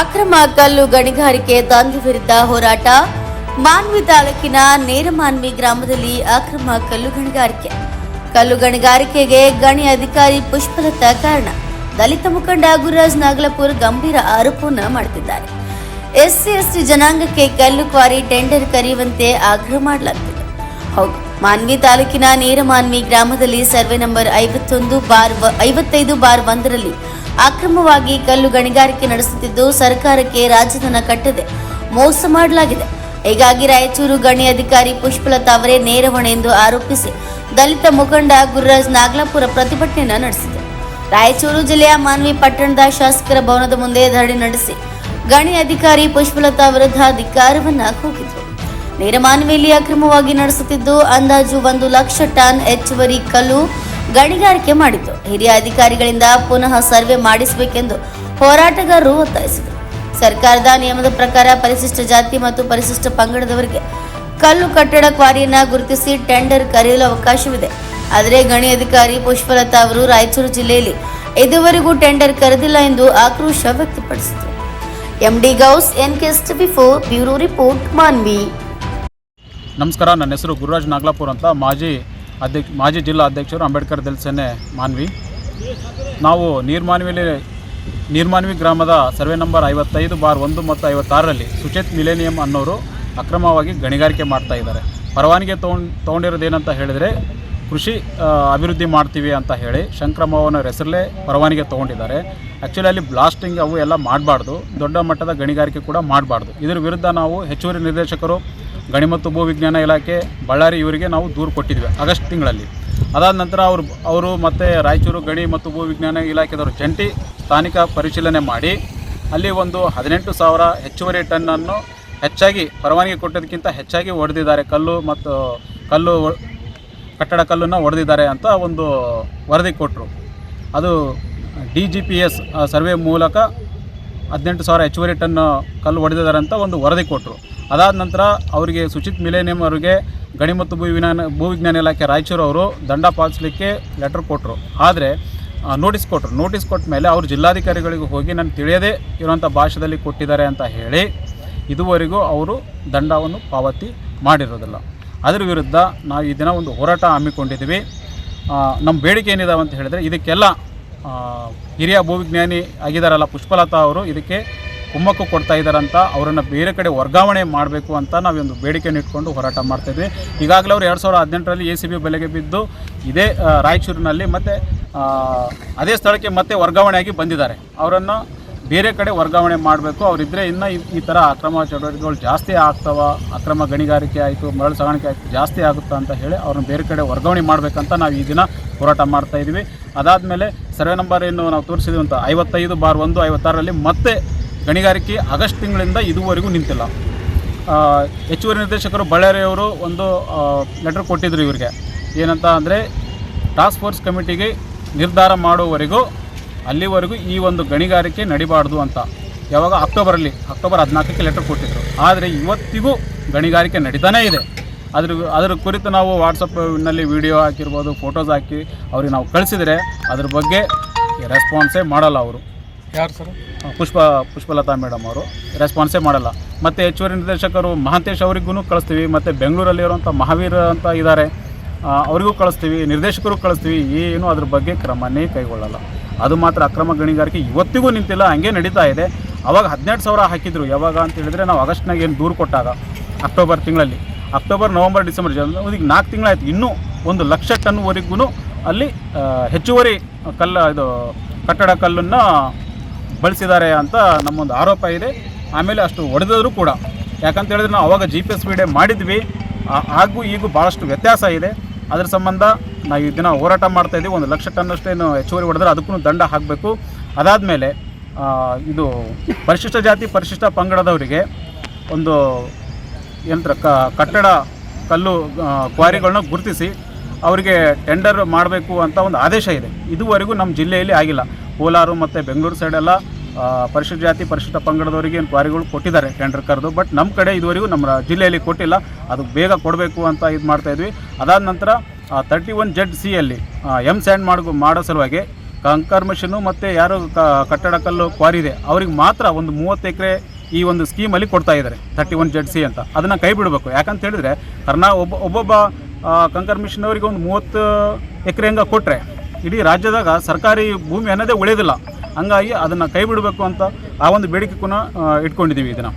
ಅಕ್ರಮ ಕಲ್ಲು ಗಣಿಗಾರಿಕೆ ದಂಧೆ ವಿರುದ್ಧ ಹೋರಾಟ. ಮಾನ್ವಿ ತಾಲೂಕಿನ ನೇರಮಾನ್ವಿ ಗ್ರಾಮದಲ್ಲಿ ಅಕ್ರಮ ಕಲ್ಲು ಗಣಿಗಾರಿಕೆ. ಕಲ್ಲು ಗಣಿಗಾರಿಕೆಗೆ ಗಣಿ ಅಧಿಕಾರಿ ಪುಷ್ಪಲತಾ ಕಾರಣ. ದಲಿತ ಮುಖಂಡ ಗುರುರಾಜ್ ನಾಗಲಪುರ್ ಗಂಭೀರ ಆರೋಪವನ್ನು ಮಾಡುತ್ತಿದ್ದಾರೆ. ಎಸ್ಸಿ ಎಸ್ಟಿ ಜನಾಂಗಕ್ಕೆ ಕಲ್ಲು ಕ್ವಾರಿ ಟೆಂಡರ್ ಕರೆಯುವಂತೆ ಆಗ್ರಹ ಮಾಡಲಾಗುತ್ತಿದೆ. ಹೌದು, ಮಾನ್ವಿ ತಾಲೂಕಿನ ನೇರಮಾನ್ವಿ ಗ್ರಾಮದಲ್ಲಿ ಸರ್ವೆ ನಂಬರ್ ಐವತ್ತೊಂದು ಬಾರ್ ಐವತ್ತೈದು ಬಾರ್ ಒಂದರಲ್ಲಿ ಅಕ್ರಮವಾಗಿ ಕಲ್ಲು ಗಣಿಗಾರಿಕೆ ನಡೆಸುತ್ತಿದ್ದು ಸರ್ಕಾರಕ್ಕೆ ರಾಜಧನ ಕಟ್ಟದೆ. ಮೋಸ ಮಾಡಲಾಗಿದೆ. ಹೀಗಾಗಿ ರಾಯಚೂರು ಗಣಿ ಅಧಿಕಾರಿ ಪುಷ್ಪಲತಾ ಅವರೇ ನೇರ ಹೊಣೆ ಎಂದು ಆರೋಪಿಸಿ ದಲಿತ ಮುಖಂಡ ಗುರುರಾಜ್ ನಾಗಲಾಪುರ ಪ್ರತಿಭಟನೆಯನ್ನು ನಡೆಸಿದೆ. ರಾಯಚೂರು ಜಿಲ್ಲೆಯ ಮಾನ್ವಿ ಪಟ್ಟಣದ ಶಾಸಕರ ಭವನದ ಮುಂದೆ ಧರಣಿ ನಡೆಸಿ ಗಣಿ ಅಧಿಕಾರಿ ಪುಷ್ಪಲತಾ ವಿರುದ್ಧ ಕೂಗಿದರು. ಕೂಗಿದ್ರು ನೇರಮಾನ್ವಿಯಲ್ಲಿ ಅಕ್ರಮವಾಗಿ ನಡೆಸುತ್ತಿದ್ದು ಅಂದಾಜು ಒಂದು ಲಕ್ಷ ಟನ್ ಹೆಚ್ಚುವರಿ ಕಲ್ಲು ಗಣಿಗಾರಿಕೆ ಮಾಡಿತು. ಹಿರಿಯ ಅಧಿಕಾರಿಗಳಿಂದ ಪುನಃ ಸರ್ವೆ ಮಾಡಿಸಬೇಕೆಂದು ಹೋರಾಟಗಾರರು ಒತ್ತಾಯಿಸಿದರು. ಸರ್ಕಾರದ ನಿಯಮದ ಪ್ರಕಾರ ಪರಿಶಿಷ್ಟ ಜಾತಿ ಮತ್ತು ಪರಿಶಿಷ್ಟ ಪಂಗಡದವರಿಗೆ ಕಲ್ಲು ಕಟ್ಟಡ ಕ್ವಾರಿಯನ್ನು ಗುರುತಿಸಿ ಟೆಂಡರ್ ಕರೆಯಲು ಅವಕಾಶವಿದೆ. ಆದರೆ ಗಣಿ ಅಧಿಕಾರಿ ಪುಷ್ಪಲತಾ ಅವರು ರಾಯಚೂರು ಜಿಲ್ಲೆಯಲ್ಲಿ ಇದುವರೆಗೂ ಟೆಂಡರ್ ಕರೆದಿಲ್ಲ ಎಂದು ಆಕ್ರೋಶ ವ್ಯಕ್ತಪಡಿಸಿದರು. MD Ghouse N before bureau report, Manvi. ನಮಸ್ಕಾರ, ನನ್ನ ಹೆಸರು ಗುರುರಾಜ್ ನಾಗ್ಲಾಪುರ್ ಅಂತ ಮಾಜಿ ಅಧ್ಯಕ್ಷ, ಮಾಜಿ ಜಿಲ್ಲಾ ಅಧ್ಯಕ್ಷರು ಅಂಬೇಡ್ಕರ್ ದಲಿತ ಸೇನೆ ಮಾನ್ವಿ. ನಾವು ನೀರ್ಮಾನ್ವಿಲಿ, ನೀರ್ಮಾನ್ವಿ ಗ್ರಾಮದ ಸರ್ವೆ ನಂಬರ್ ಐವತ್ತೈದು ಬಾರ್ ಒಂದು ಮತ್ತು ಐವತ್ತಾರರಲ್ಲಿ ಸುಚೇತ್ ಮಿಲೇನಿಯಂ ಅನ್ನೋರು ಅಕ್ರಮವಾಗಿ ಗಣಿಗಾರಿಕೆ ಮಾಡ್ತಾ ಇದ್ದಾರೆ. ಪರವಾನಗಿ ತೊಗೊಂಡು, ತೊಗೊಂಡಿರೋದೇನಂತ ಹೇಳಿದರೆ ಕೃಷಿ ಅಭಿವೃದ್ಧಿ ಮಾಡ್ತೀವಿ ಅಂತ ಹೇಳಿ ಶಂಕ್ರಮವನ ಹೆಸರಲ್ಲೇ ಪರವಾನಿಗೆ ತೊಗೊಂಡಿದ್ದಾರೆ. ಆ್ಯಕ್ಚುಲಿ ಅಲ್ಲಿ ಬ್ಲಾಸ್ಟಿಂಗ್ ಅವು ಎಲ್ಲ ಮಾಡಬಾರ್ದು. ದೊಡ್ಡ ಮಟ್ಟದ ಗಣಿಗಾರಿಕೆ ಕೂಡ ಮಾಡಬಾರ್ದು. ಇದರ ವಿರುದ್ಧ ನಾವು ಹೆಚ್ಚುವರಿ ನಿರ್ದೇಶಕರು ಗಣಿ ಮತ್ತು ಭೂವಿಜ್ಞಾನ ಇಲಾಖೆ ಬಳ್ಳಾರಿ ಇವರಿಗೆ ನಾವು ದೂರು ಕೊಟ್ಟಿದ್ವಿ ಆಗಸ್ಟ್ ತಿಂಗಳಲ್ಲಿ. ಅದಾದ ನಂತರ ಅವರು ಅವರು ಮತ್ತು ರಾಯಚೂರು ಗಣಿ ಮತ್ತು ಭೂವಿಜ್ಞಾನ ಇಲಾಖೆದವರು ಜಂಟಿ ಸ್ಥಾನಿಕ ಪರಿಶೀಲನೆ ಮಾಡಿ, ಅಲ್ಲಿ ಒಂದು ಹದಿನೆಂಟು ಸಾವಿರ ಹೆಚ್ಚುವರಿ ಟನ್ನನ್ನು ಹೆಚ್ಚಾಗಿ ಪರವಾನಗಿ ಕೊಟ್ಟದಕ್ಕಿಂತ ಹೆಚ್ಚಾಗಿ ಹೊಡೆದಿದ್ದಾರೆ ಕಲ್ಲು ಮತ್ತು ಕಲ್ಲು ಕಟ್ಟಡ ಕಲ್ಲನ್ನು ಹೊಡೆದಿದ್ದಾರೆ ಅಂತ ಒಂದು ವರದಿ ಕೊಟ್ಟರು ಅದು D G P S survey ಮೂಲಕ ಹದಿನೆಂಟು ಸಾವಿರ ಹೆಚ್ಚುವರಿ ಟನ್ ಕಲ್ಲು ಹೊಡೆದಿದ್ದಾರೆ ಅಂತ ಒಂದು ವರದಿ ಕೊಟ್ಟರು ಅದಾದ ನಂತರ ಅವರಿಗೆ ಸುಚಿತ್ ಮಿಲೇನಿಯಂ ಅವರಿಗೆ ಗಣಿ ಮತ್ತು ಭೂವಿಜ್ಞಾನ ಭೂವಿಜ್ಞಾನ ಇಲಾಖೆ ರಾಯಚೂರು ಅವರು ದಂಡ ಪಾಲಿಸಲಿಕ್ಕೆ ಲೆಟರ್ ಕೊಟ್ಟರು ಆದರೆ ನೋಟಿಸ್ ಕೊಟ್ಟರು ನೋಟಿಸ್ ಕೊಟ್ಟ ಮೇಲೆ ಅವರು ಜಿಲ್ಲಾಧಿಕಾರಿಗಳಿಗೆ ಹೋಗಿ ನಾನು ತಿಳಿಯದೇ ಇರುವಂಥ ಭಾಷೆಯಲ್ಲಿ ಕೊಟ್ಟಿದ್ದಾರೆ ಅಂತ ಹೇಳಿ, ಇದುವರೆಗೂ ಅವರು ದಂಡವನ್ನು ಪಾವತಿ ಮಾಡಿರೋದಿಲ್ಲ. ಅದರ ವಿರುದ್ಧ ನಾವು ಈ ದಿನ ಒಂದು ಹೋರಾಟ ಹಮ್ಮಿಕೊಂಡಿದ್ದೀವಿ. ನಮ್ಮ ಬೇಡಿಕೆ ಏನಿದಾವೆ ಅಂತ ಹೇಳಿದ್ರೆ ಇದಕ್ಕೆಲ್ಲ ಹಿರಿಯ ಭೂವಿಜ್ಞಾನಿ ಆಗಿದ್ದಾರಲ್ಲ ಪುಷ್ಪಲತಾ ಅವರು, ಇದಕ್ಕೆ ಕುಮ್ಮಕ್ಕು ಕೊಡ್ತಾ ಇದ್ದಾರಂತ, ಅವರನ್ನು ಬೇರೆ ಕಡೆ ವರ್ಗಾವಣೆ ಮಾಡಬೇಕು ಅಂತ ನಾವೊಂದು ಬೇಡಿಕೆಯನ್ನು ಇಟ್ಕೊಂಡು ಹೋರಾಟ ಮಾಡ್ತಾಯಿದ್ವಿ ಈಗಾಗಲೇ ಅವರು ಎರಡು ಸಾವಿರದ ಹದಿನೆಂಟರಲ್ಲಿ ಎ ಸಿ ಬಿ ಬೆಲೆಗೆ ಬಿದ್ದು ಇದೇ ರಾಯಚೂರಿನಲ್ಲಿ ಮತ್ತು ಅದೇ ಸ್ಥಳಕ್ಕೆ ಮತ್ತೆ ವರ್ಗಾವಣೆಯಾಗಿ ಬಂದಿದ್ದಾರೆ. ಅವರನ್ನು ಬೇರೆ ಕಡೆ ವರ್ಗಾವಣೆ ಮಾಡಬೇಕು. ಅವರಿದ್ದರೆ ಇನ್ನು ಈ- ಥರ ಅಕ್ರಮ ಚಟುವಟಿಕೆಗಳು ಜಾಸ್ತಿ ಆಗ್ತಾವ. ಅಕ್ರಮ ಗಣಿಗಾರಿಕೆ ಆಯಿತು, ಮರಳು ಸಾಗಾಣಿಕೆ ಆಯಿತು, ಜಾಸ್ತಿ ಆಗುತ್ತಾ ಅಂತ ಹೇಳಿ ಅವ್ರನ್ನ ಬೇರೆ ಕಡೆ ವರ್ಗಾವಣೆ ಮಾಡಬೇಕಂತ ನಾವು ಈ ದಿನ ಹೋರಾಟ ಮಾಡ್ತಾ ಇದ್ವಿ. ಅದಾದಮೇಲೆ ಸರ್ವೆ ನಂಬರ್ ಏನು ನಾವು ತೋರಿಸಿದ್ವಿ ಅಂತ, ಐವತ್ತೈದು ಬಾರ್ ಒಂದು ಐವತ್ತಾರರಲ್ಲಿ ಮತ್ತೆ ಗಣಿಗಾರಿಕೆ ಆಗಸ್ಟ್ ತಿಂಗಳಿಂದ ಇದುವರೆಗೂ ನಿಂತಿಲ್ಲ. ಹೆಚ್ಚುವರಿ ನಿರ್ದೇಶಕರು ಬಳ್ಳಾರಿಯವರು ಒಂದು ಲೆಟರ್ ಕೊಟ್ಟಿದ್ರು ಇವರಿಗೆ. ಏನಂತ ಅಂದರೆ ಟಾಸ್ಕ್ ಫೋರ್ಸ್ ಕಮಿಟಿಗೆ ನಿರ್ಧಾರ ಮಾಡುವವರೆಗೂ ಅಲ್ಲಿವರೆಗೂ ಈ ಒಂದು ಗಣಿಗಾರಿಕೆ ನಡಿಬಾರ್ದು ಅಂತ. ಯಾವಾಗ ಅಕ್ಟೋಬರಲ್ಲಿ ಅಕ್ಟೋಬರ್ ಹದಿನಾಲ್ಕಕ್ಕೆ ಲೆಟರ್ ಕೊಟ್ಟಿದ್ರು. ಆದರೆ ಇವತ್ತಿಗೂ ಗಣಿಗಾರಿಕೆ ನಡೀತಾನೇ ಇದೆ. ಅದ್ರ ಅದರ ಕುರಿತು ನಾವು ವಾಟ್ಸಪ್ನಲ್ಲಿ ವಿಡಿಯೋ ಹಾಕಿರ್ಬೋದು ಫೋಟೋಸ್ ಹಾಕಿ ಅವ್ರಿಗೆ ನಾವು ಕಳಿಸಿದರೆ ಅದ್ರ ಬಗ್ಗೆ ರೆಸ್ಪಾನ್ಸೇ ಮಾಡಲ್ಲ ಅವರು. ಯಾರು ಸರ್? ಪುಷ್ಪ ಪುಷ್ಪಲತಾ ಮೇಡಮ್ ಅವರು. ರೆಸ್ಪಾನ್ಸೇ ಮಾಡಲ್ಲ. ಮತ್ತು ಹೆಚ್ಚುವರಿ ನಿರ್ದೇಶಕರು ಮಹಾಂತೇಶ್ ಅವರಿಗೂ ಕಳಿಸ್ತೀವಿ ಮತ್ತು ಬೆಂಗಳೂರಲ್ಲಿರುವಂಥ ಮಹಾವೀರ ಅಂತ ಇದ್ದಾರೆ ಅವರಿಗೂ ಕಳಿಸ್ತೀವಿ ನಿರ್ದೇಶಕರು ಕಳಿಸ್ತೀವಿ ಏನು ಅದ್ರ ಬಗ್ಗೆ ಕ್ರಮನೇ ಕೈಗೊಳ್ಳಲ್ಲ. ಅದು ಮಾತ್ರ ಅಕ್ರಮ ಗಣಿಗಾರಿಕೆ ಇವತ್ತಿಗೂ ನಿಂತಿಲ್ಲ, ಹಂಗೆ ನಡೀತಾ ಇದೆ. ಅವಾಗ ಹದಿನೆಂಟು ಸಾವಿರ ಹಾಕಿದ್ರು. ಯಾವಾಗ ಅಂತ ಹೇಳಿದ್ರೆ ನಾವು ಆಗಸ್ಟ್ನಾಗ ಏನು ದೂರು ಕೊಟ್ಟಾಗ, ಅಕ್ಟೋಬರ್ ತಿಂಗಳಲ್ಲಿ. ಅಕ್ಟೋಬರ್, ನವಂಬರ್, ಡಿಸೆಂಬರ್ ಈಗ ನಾಲ್ಕು ತಿಂಗಳಾಯ್ತು. ಇನ್ನೂ ಒಂದು ಲಕ್ಷ ಟನ್ವರೆಗೂ ಅಲ್ಲಿ ಹೆಚ್ಚುವರಿ ಕಲ್ಲ, ಇದು ಕಟ್ಟಡ ಕಲ್ಲನ್ನು ಬಳಸಿದ್ದಾರೆ ಅಂತ ನಮ್ಮೊಂದು ಆರೋಪ ಇದೆ. ಆಮೇಲೆ ಅಷ್ಟು ಹೊಡೆದರೂ ಕೂಡ. ಯಾಕಂತ ಹೇಳಿದ್ರೆ ನಾವು ಅವಾಗ ಜಿ ಪಿ ಎಸ್ ವಿಡಿಯೋ ಮಾಡಿದ್ವಿ. ಹಾಗೂ ಈಗೂ ಭಾಳಷ್ಟು ವ್ಯತ್ಯಾಸ ಇದೆ. ಅದರ ಸಂಬಂಧ ನಾವು ಈ ದಿನ ಹೋರಾಟ ಮಾಡ್ತಾ ಇದ್ದೀವಿ. ಒಂದು ಲಕ್ಷ ಟನ್ನಷ್ಟೇನು ಹೆಚ್ಚುವರಿ ಹೊಡೆದ್ರೆ ಅದಕ್ಕೂ ದಂಡ ಹಾಕಬೇಕು. ಅದಾದ ಮೇಲೆ ಇದು ಪರಿಶಿಷ್ಟ ಜಾತಿ, ಪರಿಶಿಷ್ಟ ಪಂಗಡದವರಿಗೆ ಒಂದು, ಯಂತ್ರ ಕಟ್ಟಡ, ಕಲ್ಲು ಕ್ವಾರಿಗಳನ್ನ ಗುರುತಿಸಿ ಅವರಿಗೆ ಟೆಂಡರ್ ಮಾಡಬೇಕು ಅಂತ ಒಂದು ಆದೇಶ ಇದೆ. ಇದುವರೆಗೂ ನಮ್ಮ ಜಿಲ್ಲೆಯಲ್ಲಿ ಆಗಿಲ್ಲ. ಕೋಲಾರು ಮತ್ತು ಬೆಂಗಳೂರು ಸೈಡೆಲ್ಲ ಪರಿಶಿಷ್ಟ ಜಾತಿ ಪರಿಶಿಷ್ಟ ಪಂಗಡದವರಿಗೆ ಏನು ಕ್ವಾರಿಗಳು ಕೊಟ್ಟಿದ್ದಾರೆ ಟೆಂಡರ್ ಕರೆದು ಬಟ್ ನಮ್ಮ ಕಡೆ ಇದುವರೆಗೂ ನಮ್ಮ ಜಿಲ್ಲೆಯಲ್ಲಿ ಕೊಟ್ಟಿಲ್ಲ. ಅದು ಬೇಗ ಕೊಡಬೇಕು ಅಂತ ಇದು ಮಾಡ್ತಾ ಇದ್ವಿ. ಅದಾದ ನಂತರ ತರ್ಟಿ ಒನ್ ಜೆಡ್ ಸಿ ಅಲ್ಲಿ ಎಂ ಸ್ಯಾಂಡ್ ಮಾಡೋ ಮಾಡೋ ಸಲುವಾಗಿ ಕಂಕರ್ ಮಿಷನು ಮತ್ತು ಯಾರು ಕಟ್ಟಡ ಕಲ್ಲು ಕ್ವಾರಿ ಇದೆ. ಅವ್ರಿಗೆ ಮಾತ್ರ ಒಂದು ಮೂವತ್ತು ಎಕರೆ ಈ ಒಂದು ಸ್ಕೀಮಲ್ಲಿ ಕೊಡ್ತಾ ಇದ್ದಾರೆ ತರ್ಟಿ ಒನ್ ಜೆಡ್ ಸಿ ಅಂತ. ಅದನ್ನು ಕೈ ಬಿಡಬೇಕು. ಯಾಕಂತ ಹೇಳಿದ್ರೆ, ಕರ್ನಾ ಒಬ್ಬ, ಒಬ್ಬೊಬ್ಬ ಕಂಕರ್ ಮಿಷನ್ ಅವರಿಗೆ ಒಂದು ಮೂವತ್ತು ಎಕರೆ ಹಂಗೆ ಕೊಟ್ಟರೆ ಇಡೀ ರಾಜ್ಯದಾಗ ಸರ್ಕಾರಿ ಭೂಮಿ ಅನ್ನೋದೇ ಉಳಿಯೋದಿಲ್ಲ ಹಂಗಾಗಿ ಅದನ್ನು ಕೈ ಬಿಡಬೇಕು ಅಂತ ಆ ಒಂದು ಬೇಡಿಕೆ ಕೂಡ ಇಟ್ಕೊಂಡಿದ್ದೀವಿ ಇದನ್ನು